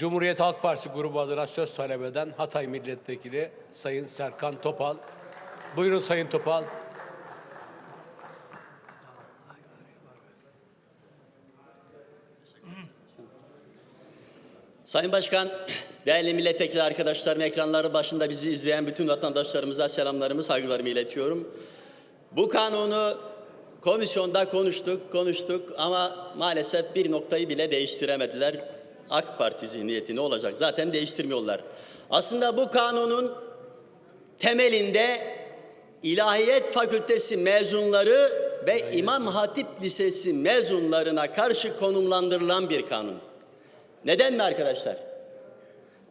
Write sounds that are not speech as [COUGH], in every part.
Cumhuriyet Halk Partisi grubu adına söz talep eden Hatay Milletvekili Sayın Serkan Topal. Buyurun Sayın Topal. Sayın Başkan, değerli milletvekili arkadaşlarım, ekranları başında bizi izleyen bütün vatandaşlarımıza selamlarımı, saygılarımı iletiyorum. Bu kanunu komisyonda konuştuk, konuştuk ama maalesef bir noktayı bile değiştiremediler. AK Parti zihniyeti ne olacak? Zaten değiştirmiyorlar. Aslında bu kanunun temelinde İlahiyat Fakültesi mezunları ve İmam Hatip Lisesi mezunlarına karşı konumlandırılan bir kanun. Neden mi arkadaşlar?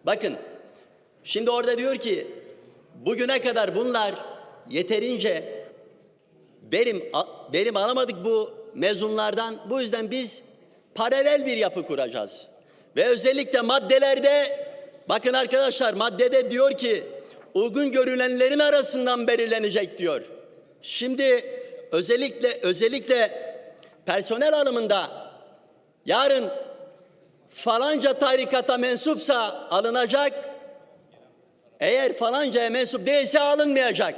Bakın, şimdi orada diyor ki bugüne kadar bunlar yeterince benim benim alamadık bu mezunlardan. Bu yüzden biz paralel bir yapı kuracağız. Ve özellikle maddelerde bakın arkadaşlar maddede diyor ki uygun görülenlerin arasından belirlenecek diyor. Şimdi özellikle özellikle personel alımında yarın falanca tarikata mensupsa alınacak. Eğer falancaya mensup değilse alınmayacak.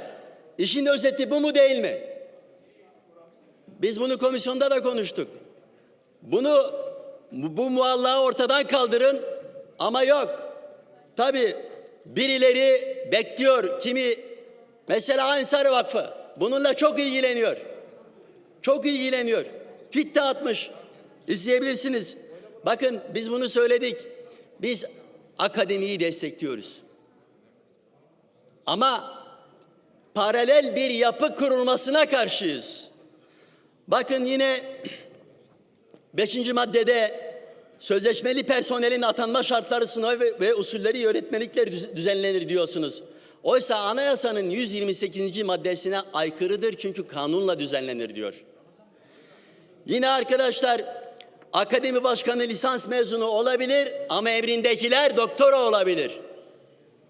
İşin özeti bu mu değil mi? Biz bunu komisyonda da konuştuk. Bunu bu, muallağı ortadan kaldırın ama yok. Tabi birileri bekliyor. Kimi mesela Ensar Vakfı bununla çok ilgileniyor. Çok ilgileniyor. Fit atmış. İzleyebilirsiniz. Bakın biz bunu söyledik. Biz akademiyi destekliyoruz. Ama paralel bir yapı kurulmasına karşıyız. Bakın yine beşinci maddede sözleşmeli personelin atanma şartları, sınavı ve, ve usulleri öğretmenlikler düzenlenir diyorsunuz. Oysa anayasanın 128. maddesine aykırıdır çünkü kanunla düzenlenir diyor. Yine arkadaşlar akademi başkanı lisans mezunu olabilir ama emrindekiler doktora olabilir.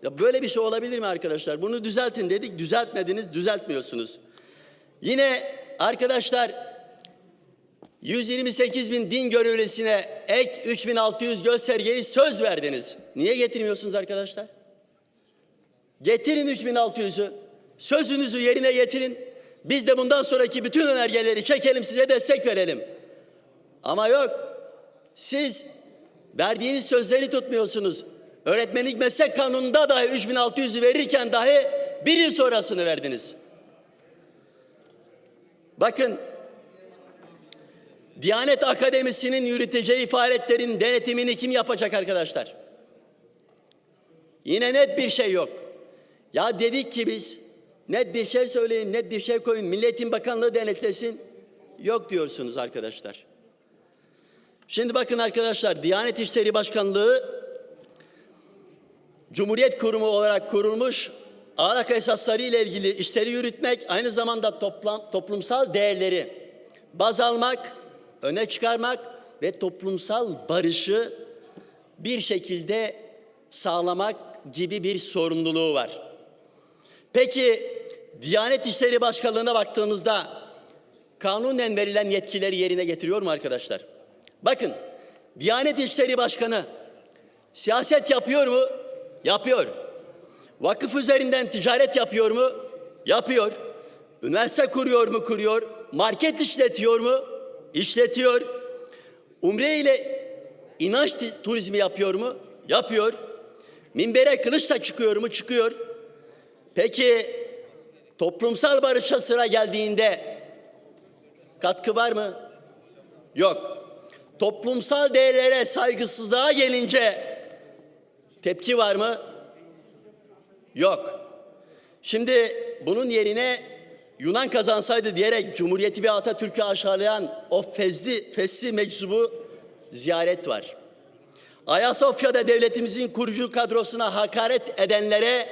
Ya böyle bir şey olabilir mi arkadaşlar? Bunu düzeltin dedik, düzeltmediniz, düzeltmiyorsunuz. Yine arkadaşlar 128 bin din görevlisine ek 3600 göstergeyi söz verdiniz. Niye getirmiyorsunuz arkadaşlar? Getirin 3600'ü. Sözünüzü yerine getirin. Biz de bundan sonraki bütün önergeleri çekelim size destek verelim. Ama yok. Siz verdiğiniz sözleri tutmuyorsunuz. Öğretmenlik meslek kanununda dahi 3600'ü verirken dahi bir yıl sonrasını verdiniz. Bakın Diyanet Akademisi'nin yürüteceği faaliyetlerin denetimini kim yapacak arkadaşlar? Yine net bir şey yok. Ya dedik ki biz net bir şey söyleyin, net bir şey koyun. Milletin Bakanlığı denetlesin. Yok diyorsunuz arkadaşlar. Şimdi bakın arkadaşlar Diyanet İşleri Başkanlığı Cumhuriyet Kurumu olarak kurulmuş ahlak esasları ile ilgili işleri yürütmek aynı zamanda toplam, toplumsal değerleri baz almak, öne çıkarmak ve toplumsal barışı bir şekilde sağlamak gibi bir sorumluluğu var. Peki Diyanet İşleri Başkanlığı'na baktığımızda kanunen verilen yetkileri yerine getiriyor mu arkadaşlar? Bakın Diyanet İşleri Başkanı siyaset yapıyor mu? Yapıyor. Vakıf üzerinden ticaret yapıyor mu? Yapıyor. Üniversite kuruyor mu? Kuruyor. Market işletiyor mu? İşletiyor. Umre ile inanç turizmi yapıyor mu? Yapıyor. Minbere kılıçla çıkıyor mu? Çıkıyor. Peki toplumsal barışa sıra geldiğinde katkı var mı? Yok. Toplumsal değerlere saygısızlığa gelince tepki var mı? Yok. Şimdi bunun yerine Yunan kazansaydı diyerek Cumhuriyeti ve Atatürk'ü aşağılayan o fezli, fesli meczubu ziyaret var. Ayasofya'da devletimizin kurucu kadrosuna hakaret edenlere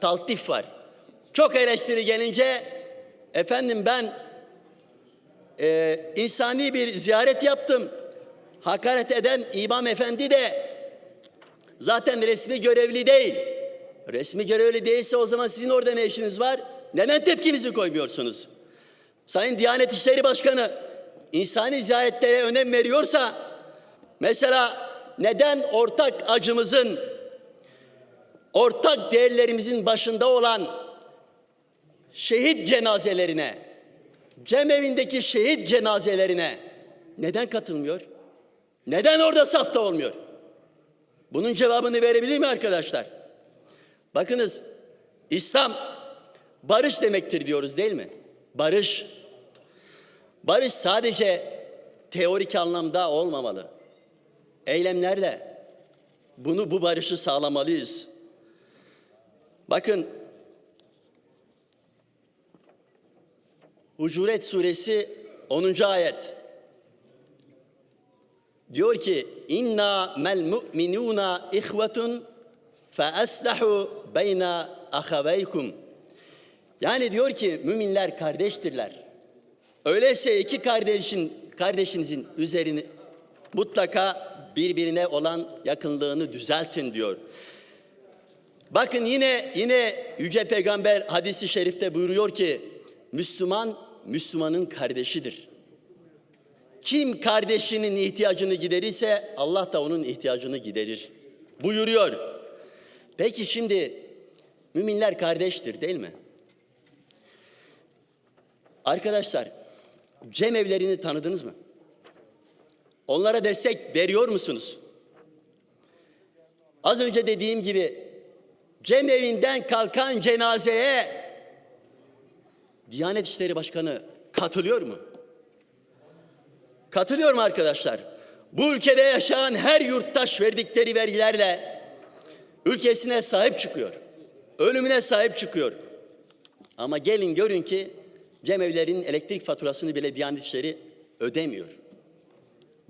taltif var. Çok eleştiri gelince efendim ben e, insani bir ziyaret yaptım. Hakaret eden İmam Efendi de zaten resmi görevli değil. Resmi görevli değilse o zaman sizin orada ne işiniz var? Neden tepkinizi koymuyorsunuz? Sayın Diyanet İşleri Başkanı insani ziyaretlere önem veriyorsa mesela neden ortak acımızın, ortak değerlerimizin başında olan şehit cenazelerine, cemevindeki şehit cenazelerine neden katılmıyor? Neden orada safta olmuyor? Bunun cevabını verebilir mi arkadaşlar? Bakınız İslam barış demektir diyoruz değil mi? Barış. Barış sadece teorik anlamda olmamalı. Eylemlerle bunu bu barışı sağlamalıyız. Bakın Hucuret suresi 10. ayet. Diyor ki inna mel mu'minuna ihvetun fe aslahu beyna ahaveykum. Yani diyor ki müminler kardeştirler. Öyleyse iki kardeşin kardeşinizin üzerini mutlaka birbirine olan yakınlığını düzeltin diyor. Bakın yine yine yüce peygamber hadisi şerifte buyuruyor ki Müslüman Müslümanın kardeşidir. Kim kardeşinin ihtiyacını giderirse Allah da onun ihtiyacını giderir. Buyuruyor. Peki şimdi müminler kardeştir değil mi? Arkadaşlar cemevlerini tanıdınız mı? Onlara destek veriyor musunuz? Az önce dediğim gibi cemevinden kalkan cenazeye Diyanet İşleri Başkanı katılıyor mu? Katılıyor mu arkadaşlar? Bu ülkede yaşayan her yurttaş verdikleri vergilerle ülkesine sahip çıkıyor. Ölümüne sahip çıkıyor. Ama gelin görün ki cemevlerin elektrik faturasını bile Diyanet İşleri ödemiyor.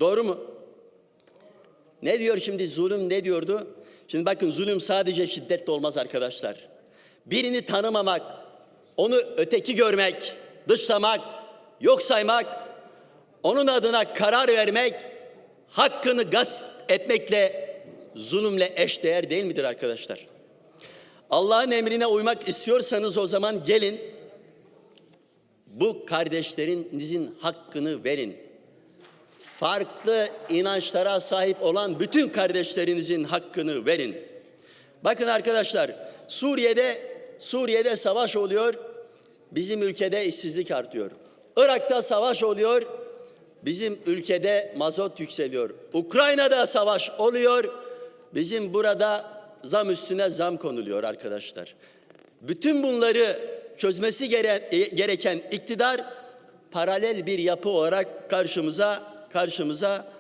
Doğru mu? Ne diyor şimdi zulüm ne diyordu? Şimdi bakın zulüm sadece şiddetle olmaz arkadaşlar. Birini tanımamak, onu öteki görmek, dışlamak, yok saymak, onun adına karar vermek, hakkını gasp etmekle, zulümle eşdeğer değil midir arkadaşlar? Allah'ın emrine uymak istiyorsanız o zaman gelin, bu kardeşlerinizin hakkını verin. Farklı inançlara sahip olan bütün kardeşlerinizin hakkını verin. Bakın arkadaşlar, Suriye'de Suriye'de savaş oluyor, bizim ülkede işsizlik artıyor. Irak'ta savaş oluyor, bizim ülkede mazot yükseliyor. Ukrayna'da savaş oluyor, bizim burada zam üstüne zam konuluyor arkadaşlar. Bütün bunları çözmesi gere- gereken iktidar paralel bir yapı olarak karşımıza karşımıza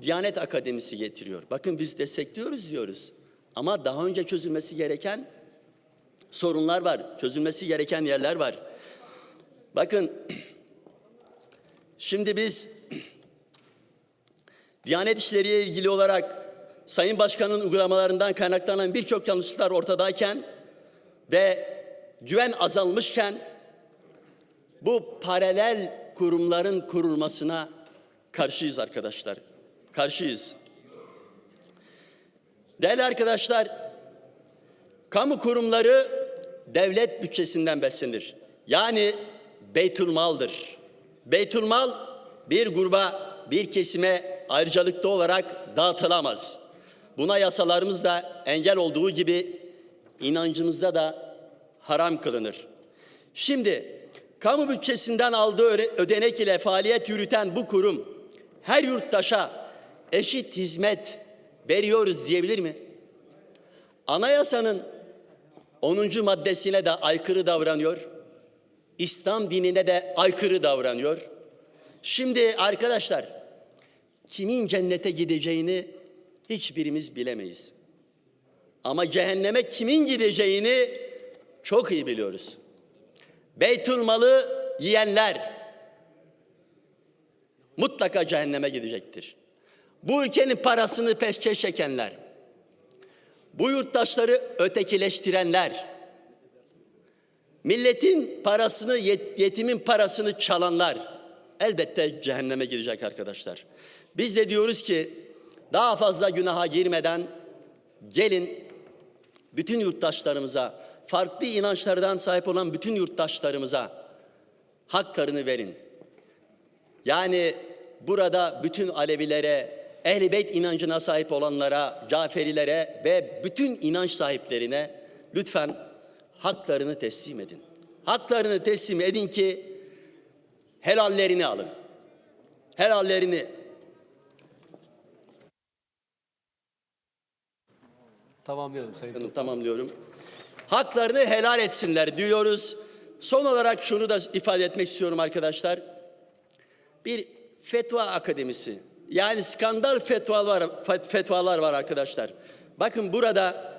Diyanet Akademisi getiriyor. Bakın biz destekliyoruz diyoruz. Ama daha önce çözülmesi gereken sorunlar var. Çözülmesi gereken yerler var. Bakın [CLEARS THROAT] şimdi biz [CLEARS THROAT] Diyanet İşleri ilgili olarak Sayın Başkan'ın uygulamalarından kaynaklanan birçok yanlışlıklar ortadayken ve güven azalmışken bu paralel kurumların kurulmasına karşıyız arkadaşlar. Karşıyız. Değerli arkadaşlar, kamu kurumları devlet bütçesinden beslenir. Yani beytülmaldır. Beytülmal bir gruba, bir kesime ayrıcalıklı olarak dağıtılamaz. Buna yasalarımızda engel olduğu gibi inancımızda da haram kılınır. Şimdi kamu bütçesinden aldığı öde- ödenek ile faaliyet yürüten bu kurum her yurttaşa eşit hizmet veriyoruz diyebilir mi? Anayasanın 10. maddesine de aykırı davranıyor. İslam dinine de aykırı davranıyor. Şimdi arkadaşlar kimin cennete gideceğini hiçbirimiz bilemeyiz. Ama cehenneme kimin gideceğini çok iyi biliyoruz. Beytül malı yiyenler mutlaka cehenneme gidecektir. Bu ülkenin parasını peşke çekenler, bu yurttaşları ötekileştirenler, milletin parasını, yet- yetimin parasını çalanlar elbette cehenneme gidecek arkadaşlar. Biz de diyoruz ki daha fazla günaha girmeden gelin bütün yurttaşlarımıza, farklı inançlardan sahip olan bütün yurttaşlarımıza haklarını verin. Yani burada bütün Alevilere, Ehl-i Beyt inancına sahip olanlara, Caferilere ve bütün inanç sahiplerine lütfen haklarını teslim edin. Haklarını teslim edin ki helallerini alın. Helallerini Tamamlayalım Sayın Topal. tamamlıyorum. Haklarını helal etsinler diyoruz. Son olarak şunu da ifade etmek istiyorum arkadaşlar. Bir fetva akademisi yani skandal fetvalar fet- fetvalar var arkadaşlar. Bakın burada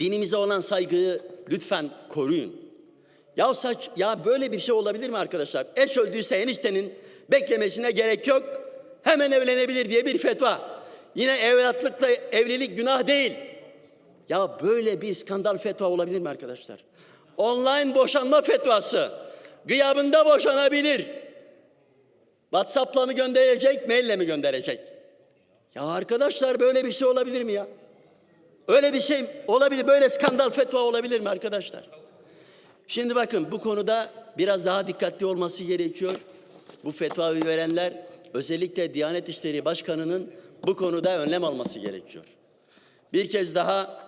dinimize olan saygıyı lütfen koruyun. Ya saç ya böyle bir şey olabilir mi arkadaşlar? Eş öldüyse eniştenin beklemesine gerek yok. Hemen evlenebilir diye bir fetva. Yine evlatlıkla evlilik günah değil. Ya böyle bir skandal fetva olabilir mi arkadaşlar? Online boşanma fetvası. Gıyabında boşanabilir. WhatsApp'la mı gönderecek, maille mi gönderecek? Ya arkadaşlar böyle bir şey olabilir mi ya? Öyle bir şey olabilir, böyle skandal fetva olabilir mi arkadaşlar? Şimdi bakın bu konuda biraz daha dikkatli olması gerekiyor. Bu fetvayı verenler özellikle Diyanet İşleri Başkanı'nın bu konuda önlem alması gerekiyor. Bir kez daha